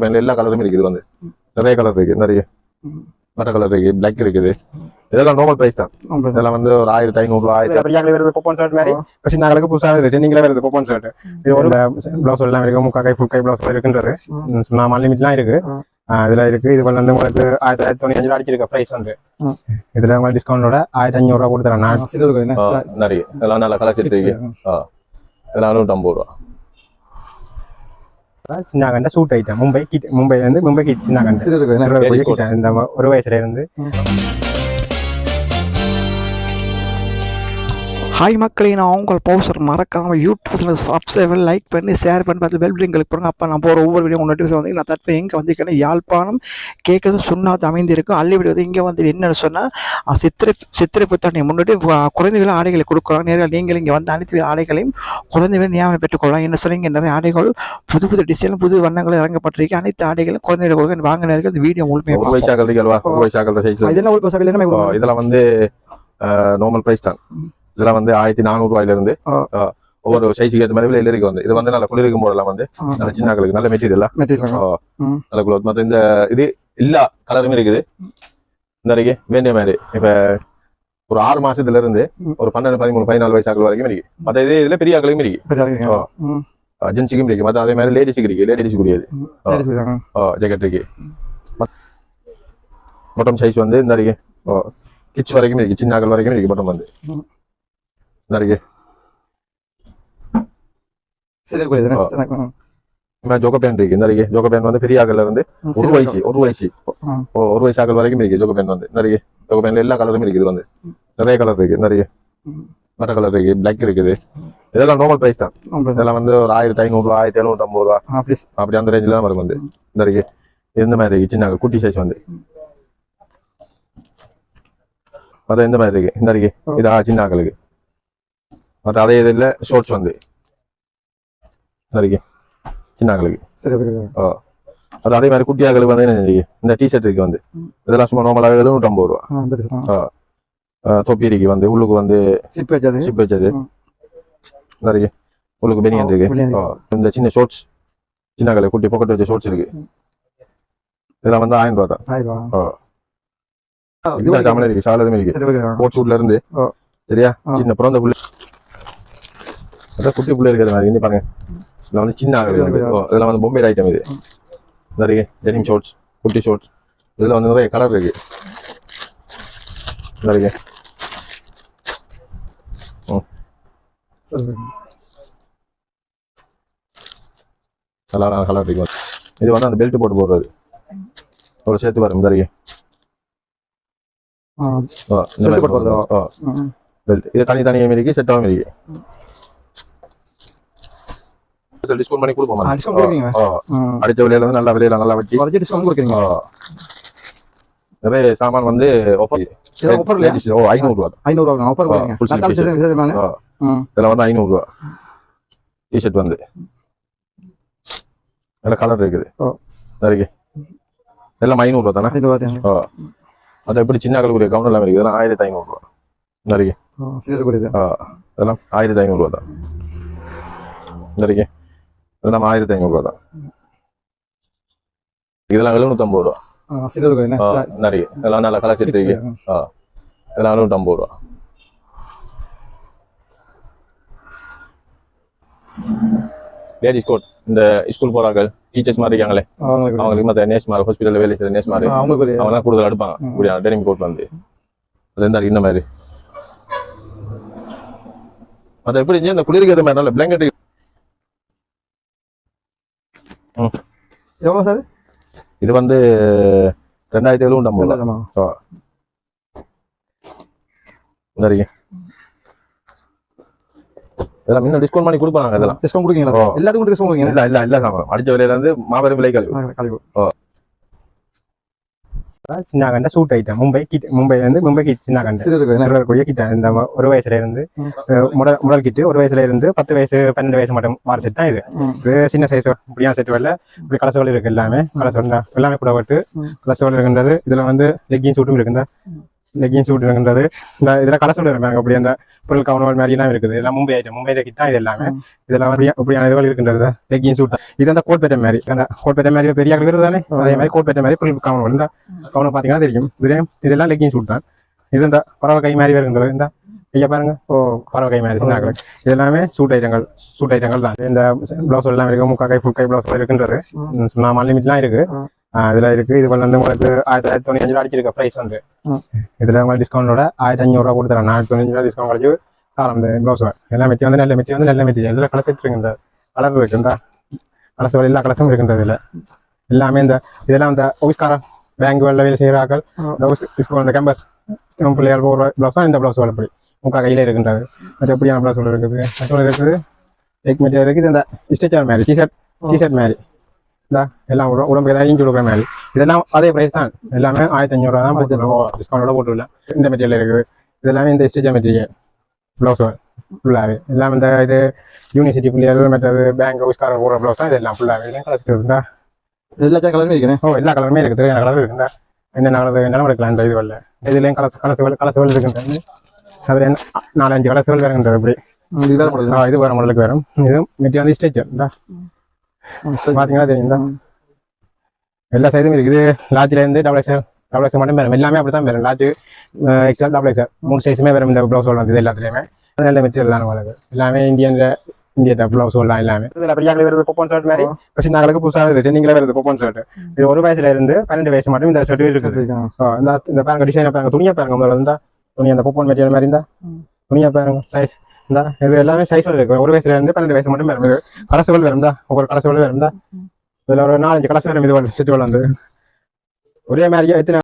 Joko பேண்ட்ல எல்லா கலருமே இருக்குது வந்து. நிறைய கலர் இருக்கு. நிறைய. மற்ற கலர் இருக்கு. பிளாக் இருக்குது. இதெல்லாம் நார்மல் பிரைஸ் தான். இதெல்லாம் வந்து ஒரு ஆயிரத்தி ஐநூறு ஆயிரத்தி பெரியாங்களே வருது? பொப்பன் ஷர்ட் மாதிரி? சின்னாங்களுக்கு புதுசாக வருது. நீங்களே வருது பொப்பன் ஷர்ட் இது ஒரு பிளவுஸ் எல்லாம் இருக்கு. முக்கா கை ஃபுல் கை பிளவுஸ் இருக்குன்றது. நான் லிமிட்லாம் இருக்கு. இதுல இருக்கு. இது வந்து உங்களுக்கு ஆயிரத்தி ஆயிரத்தி தொண்ணூத்தி அடிச்சிருக்க பிரைஸ் வந்து. இதுல உங்களுக்கு டிஸ்கவுண்டோட ஆயிரத்தி அஞ்சூறு ரூபா கொடுத்துறேன் நிறைய. இதெல்லாம் நல்லா கலர் இருக்கு. இதெல்லாம் நூற்றம்பது ரூபா. சின்னாகண்ட சூட் ஐட்டம் மும்பை கிட்ட மும்பைல இருந்து மும்பை கிட்ட சின்னாகண்ட இந்த ஒரு வயசுல இருந்து ஹாய் மக்களே நான் உங்கள் பவுசர் மறக்காம யூடியூப்ல சப்ஸ்கிரைப் லைக் பண்ணி ஷேர் பண்ணி பார்த்து பெல் பட்டன் கிளிக் பண்ணுங்க. அப்போ நான் போகிற ஒவ்வொரு வீடியோ நோட்டிஃபிகேஷன் வந்து நான் தற்போது எங்கே வந்திருக்கேன்னா யாழ்ப்பாணம் கேட்கறது சுண்ணாத்து அமைந்திருக்கும் அள்ளி வீடு வந்து இங்கே வந்து என்னன்னு சொன்னால் சித்திரை சித்திரை புத்தாண்டை முன்னிட்டு குறைந்த விலை ஆடைகளை கொடுக்குறாங்க நேரில் நீங்கள் இங்கே வந்து அனைத்து ஆடைகளையும் குறைந்த விலை ஞாபகம் பெற்றுக்கொள்ளலாம் என்ன சொன்னீங்க நிறைய ஆடைகள் புது புது டிசைன் புது வண்ணங்கள் இறங்கப்பட்டிருக்கு. அனைத்து ஆடைகளும் குறைந்த விலை கொடுக்க வாங்கினருக்கு இந்த வீடியோ முழுமையாக இதெல்லாம் வந்து நார்மல் பிரைஸ் தான். இதெல்லாம் வந்து ஆயிரத்தி நானூறு ரூபாயில இருந்து ஒவ்வொரு சைஸுக்கு ஏற்ற மாதிரி விலையில இருக்கு வந்து. இது வந்து நல்ல குளிர்க்கும் போதெல்லாம் வந்து நல்ல சின்னாக்களுக்கு நல்ல மெட்டீரியல். நல்ல குளோத் மற்ற இந்த இது எல்லா கலருமே இருக்குது. இந்த வரைக்கும் வேண்டிய மாதிரி. இப்ப ஒரு ஆறு மாசத்துல இருந்து. ஒரு பன்னெண்டு பதிமூணு பதினாலு வயசு ஆக்கள் வரைக்கும் இருக்கு. மற்ற இது இதுல பெரிய ஆக்களுக்கும் இருக்கு. ஜென்ஸுக்கும் இருக்கு. மற்ற அதே மாதிரி லேடிஸுக்கு இருக்கு. லேடிஸுக்கு உரியது ஜாக்கெட் இருக்கு. பட்டம் சைஸ் வந்து இந்த இருக்கு கிட்ஸ் வரைக்கும் இருக்கு. சின்ன ஆக்கள் வரைக்கும் இருக்கு பட்டம் வந்து. இந்த ஜோக்க பேன் இருக்கு இருக்கு ஜோக்க பேன் வந்து பெரிய ஆக்கல்ல இருந்து ஒரு வயசு ஒரு வயசு ஒரு வயசு ஆக்கள் வரைக்கும் இருக்கு ஜோக்க பேன் வந்து நிறைய ஜோக்க பேன்ல எல்லா கலருமே இருக்குது வந்து நிறைய கலர் இருக்கு நிறைய. மற்ற கலர் இருக்கு பிளாக் இருக்குது இதெல்லாம் நார்மல் பிரைஸ் தான். இதெல்லாம் வந்து ஒரு ஆயிரத்தி ஐநூறு ரூபா ஆயிரத்தி எழுநூத்தி ஐம்பது ரூபா. அப்படி அந்த ரேஞ்சில் தான் வரும் வந்து இருக்கு இந்த மாதிரி இருக்கு சின்ன குட்டி சைஸ் வந்து அதான் இந்த மாதிரி இருக்கு இந்த இருக்கு இது சின்ன ஆக்களுக்கு மற்ற அதே இதில் ஷோர்ட்ஸ் வந்து இந்த இருக்கு சின்ன ஆக்களுக்கு சரி புரியுது. அது அதே மாதிரி குட்டி ஆக்களுக்கு வந்து என்ன? இந்த டிஷர்ட் இருக்கு வந்து இதெல்லாம் சும்மா நார்மலாக எழுநூற்றம்பது ரூபா ஆ, வந்துடுச்சு. ஆ. ஆ, தொப்பி இருக்கு வந்து உள்ளுக்கு வந்து சிப் வச்சது. ஷிப் வச்சது. நிறைய உள்ளுக்கு பெனியன் இருக்கு இந்த சின்ன ஷோர்ட்ஸ் சின்ன கலை குட்டி பாக்கெட் வச்ச ஷோர்ட்ஸ் இருக்கு இதெல்லாம் வந்து ஆயிரம் ரூபா தான் வரைக்கும். சாமலை இருக்கு சாலை இருக்கு. கோட் சூட்ல இருந்து. சரியா. சின்ன பிறந்த புள்ளி அதான் குட்டி புள்ளி இருக்கிற மாதிரி. பாருங்க. இதுல வந்து சின்ன இதெல்லாம் வந்து பொம்பை ஐட்டம் இது. நிறைய டெனிம் ஷோர்ட்ஸ் குட்டி ஷோர்ட்ஸ் இதுல வந்து நிறைய கலர் இருக்கு. நிறைய புரியுது. கலர் கலர் இருக்கு. வந்து. இது வந்து அந்த பெல்ட் போட்டு போடுறது. ஒரு சேர்த்து வரும் நிறைய belt. இது தனி தனியாக இருக்கு. செட்டாகவும் இருக்கு. டிஸ்கவுண்ட் பண்ணி கொடுப்போம் கொடுப்பீங்க? அடிச்ச விலையில வந்து நல்ல விலையில நல்லா வச்சு. குறைச்சு discount கொடுக்குறீங்க. நிறைய சாமான் வந்து இல்லையா? Ladies, ஓ ஐநூறு ரூபா ஐநூறு ரூபா offer ஆ, கொடுக்குறீங்க. full sleeve நத்தாள் விசேஷம் விசேஷமான? ஆ. ம். இதுல வந்து ஐநூறு ரூபா டிஷர்ட் வந்து. நல்ல கலர் இருக்குது. சரிங்க எல்லாம் ஐநூறு ரூபா தானே? ஐநூறு ரூபா தானே. ஆ. அது எப்படி சின்ன கலர் கவுண்ட் எல்லாம் இருக்குது. ஆயிரத்தி ஐநூறு ரூபா சரிங்க ஆ, இதெல்லாம் ஆயிரத்தி ஐநூறு ரூபா தான் சரிங்க இதெல்லாம் ஆயிரத்தி ஐநூறு ரூபா தான். இதெல்லாம் எழுநூத்தம்பது ரூபா. நிறைய இதெல்லாம் நல்ல இருக்கு ஆ இதெல்லாம் எழுநூத்தம்பது ரூபா. லேடிஸ் கோட் இந்த ஸ்கூல் போறாங்க டீச்சர்ஸ் மாதிரி இருக்காங்களே. அவங்களுக்கு மற்ற நேஸ் மாதிரி ஹாஸ்பிட்டல் வேலை செய்யற நேஸ் மாதிரி அவங்க கூடுதல் எடுப்பாங்க. கூடிய டெனிம் கோட் வந்து. அது எந்த இந்த மாதிரி. அது எப்படி? இந்த குளிர்கிறது மாதிரி நல்ல பிளாங்கெட் எவ்வளவு சார்? இது வந்து ரெண்டாயிரத்தி எழுநூற்றம்பது? சரிங்க இதெல்லாம் இன்னும் டிஸ்கவுண்ட் பண்ணி கொடுப்பாங்க இதெல்லாம். டிஸ்கவுண்ட் கொடுக்கீங்களா. எல்லாத்துக்கும் டிஸ்கவுண்ட் கொடுக்கீங்க இல்ல இல்ல இல்ல சாமான் அடிச்ச விலையில இருந்து மாபெரும் விலை கழிவு. ஆ, கழிவு. சின்னாகண்ட சூட் ஐட்டம் மும்பை கிட் மும்பைல இருந்து மும்பை கிட். என்ன? சிறுவர் கூடிய கிட்ட இந்த ஒரு வயசுல இருந்து முதல் முதல் கிட்டு ஒரு வயசுல இருந்து பத்து வயசு பன்னெண்டு வயசு மட்டும் மாற செட் தான் இது. சின்ன சைஸ் இப்படியா செட் வரல. இப்படி கலசவல் இருக்கு எல்லாமே. கலசவல் தான். எல்லாமே கூட பட்டு ம். கலசவல் இருக்குன்றது. இதுல வந்து லெக்கிங் சூட்டும் இருக்குங்க லெகின் சூட் இருக்கின்றது இந்த இதுல கலர் சூட் இருப்பாங்க அப்படி அந்த பொருள் கவனம் மாதிரி எல்லாம் இருக்குது. இதெல்லாம் மும்பை ஐட்டம் மும்பையில கிட்டா இது எல்லாமே. இதெல்லாம் அப்படியே அப்படியான இதுகள் இருக்கின்றது? லெகின் சூட் இது அந்த கோட் பேட்டை மாதிரி. அந்த கோட் பேட்டை மாதிரி பெரிய வருது தானே? அதே மாதிரி கோட் பேட்டை மாதிரி பொருள் கவனம் இந்த கவனம் பாத்தீங்கன்னா தெரியும். இதுலயும் இதெல்லாம் லெகின் சூட் தான் இது இந்த பறவை கை மாதிரி வருகின்றது இந்த ஐயா பாருங்க. ஓ பறவை கை மாதிரி. சின்ன இது எல்லாமே சூட் ஐட்டங்கள் சூட் ஐட்டங்கள் தான். இந்த பிளவுஸ் எல்லாம் இருக்கு. முக்கா கை ஃபுல் கை பிளவுஸ் இருக்கின்றது. சும்மா லிமிட்லாம் இருக்கு. இதுல இருக்கு. இது வந்து உங்களுக்கு ஆயிரத்தி தொள்ளாயிரத்தி அஞ்சுல அடிச்சிருக்க பிரைஸ் வந்து. இதுல உங்களுக்கு டிஸ்கவுண்டோட ஆயிரத்தி அஞ்சூறு ரூபா கொடுத்துறேன். ஆயிரத்தி தொண்ணூத்தி ரூபா டிஸ்கவுண்ட் கழிச்சு தரோம் இந்த பிளவுஸ் எல்லா மெட்டி வந்து நல்ல மெட்டி வந்து நல்ல மெட்டி இதுல கலர் செட் இருக்கு. இந்த கலர் இருக்கு இந்த கலர்ஸ் எல்லா கலர்ஸும் இருக்கின்றது இதுல? எல்லாமே இந்த இதெல்லாம் இந்த ஆஃபீஸ்காரன் பேங்க் வேலை வேலை செய்கிறார்கள் இந்த கேம்பஸ் பிள்ளையால் போகிற பிளவுஸ் தான் இந்த பிளவுஸ் அப்படி முக்கா கையில இருக்கின்றது மற்ற எப்படியான பிளவுஸ் இருக்குது? இருக்குது. செக் மெட்டீரியல் இருக்குது. இந்த ஸ்டிச்சர் மாதிரி டிஷர்ட் டிஷர்ட் மாதிரி. இந்த எல்லாம் உட- உடம்புக்கு ஏதாவது இஞ்சி கொடுக்குற மாதிரி இதெல்லாம் அதே பிரைஸ் தான் எல்லாமே ஆயிரத்தி அஞ்சூறுவா தான் போட்டுருக்கோம் டிஸ்கவுண்டோட போட்டுள்ள இந்த மெட்டீரியல் இருக்குது இது எல்லாமே இந்த ஸ்டிச்சர் மெட்டீரியல் ப்ளவுஸ் ஃபுல்லாகவே எல்லாம் இந்த இது யூனிவர்சிட்டி பிள்ளைகள் மற்றது பேங்க் ஆஃபீஸ்காரர் போடுற ப்ளவுஸ் தான் இது எல்லாம் ஃபுல்லாகவே எல்லாம் கலர்ஸ் இருக்குதா எல்லா கலருமே இருக்கேன் ஓ எல்லா கலருமே இருக்குது என்ன கலர் இருக்குதா என்னென்ன கலர் என்னென்ன எடுக்கலாம் இந்த இதுவல்ல இதுலேயும் கலர்ஸ் கலர்ஸ் கலர்ஸ் இருக்குன்றது அதில் என்ன நாலஞ்சு கலர்ஸ் வருகின்றது இப்படி இது வேற இது மாடலுக்கு வரும் இது மெட்டீரியல் வந்து ஸ்டேச்சர் இந்த இந்த எல்லா சைடும் இருக்குது லார்ஜ்ல இருந்து டபுள் எக்ஸ்எல் டபுள் எக்ஸ்எல் மட்டும் வரும் எல்லாமே அப்படித்தான் வரும் லார்ஜ் எக்ஸ்எல் டபுள் எக்ஸ்எல் மூணு சைஸுமே வரும் இந்த ப்ளவுஸ் இது எல்லாத்துலயுமே நல்ல மெட்டீரியல் தான் உங்களுக்கு எல்லாமே இந்தியன் இந்திய ப்ளவுஸ் எல்லாம் எல்லாமே இதுல பெரியாக்கள் வருது பொப்பன் ஷர்ட் மாதிரி சின்னாங்களுக்கு புதுசாக வருது ட்ரெண்டிங்ல வருது பொப்பன் ஷர்ட் இது ஒரு வயசுல இருந்து பன்னெண்டு வயசு மட்டும் இந்த ஷர்ட் இருக்குது இந்த பாருங்க டிசைனை பாருங்க துணியை பாருங்க முதல்ல இருந்தா துணி அந்த பொப்பன் மெட்டீரியல் மாதிரி இருந்தா துணியை பாருங்க சைஸ் இந்த இது எல்லாமே சைஸ்ல இருக்கு. ஒரு வயசுல இருந்து பன்னெண்டு வயசு மட்டும் வரும். இது கலசுகள் வரும் தான் ஒவ்வொரு கலசுகள் வரும் தான் இதுல ஒரு நாலஞ்சு கலசு வரும் இது செட்டு வந்து. ஒரே மாதிரியே எத்தனை